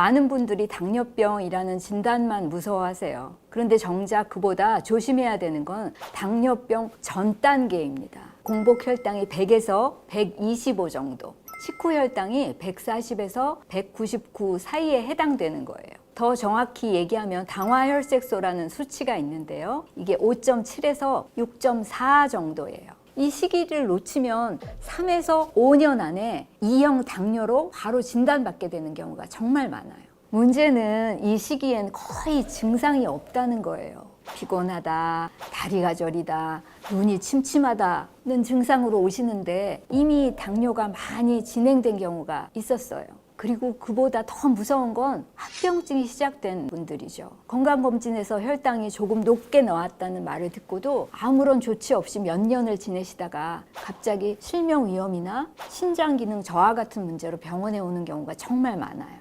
많은 분들이 당뇨병이라는 진단만 무서워하세요. 그런데 정작 그보다 조심해야 되는 건 당뇨병 전 단계입니다. 공복 혈당이 100에서 125 정도, 식후 혈당이 140에서 199 사이에 해당되는 거예요. 더 정확히 얘기하면 당화혈색소라는 수치가 있는데요. 이게 5.7에서 6.4 정도예요. 이 시기를 놓치면 3에서 5년 안에 2형 당뇨로 바로 진단받게 되는 경우가 정말 많아요. 문제는 이 시기엔 거의 증상이 없다는 거예요. 피곤하다, 다리가 저리다, 눈이 침침하다는 증상으로 오시는데 이미 당뇨가 많이 진행된 경우가 있었어요. 그리고 그보다 더 무서운 건 합병증이 시작된 분들이죠. 건강검진에서 혈당이 조금 높게 나왔다는 말을 듣고도 아무런 조치 없이 몇 년을 지내시다가 갑자기 실명 위험이나 신장 기능 저하 같은 문제로 병원에 오는 경우가 정말 많아요.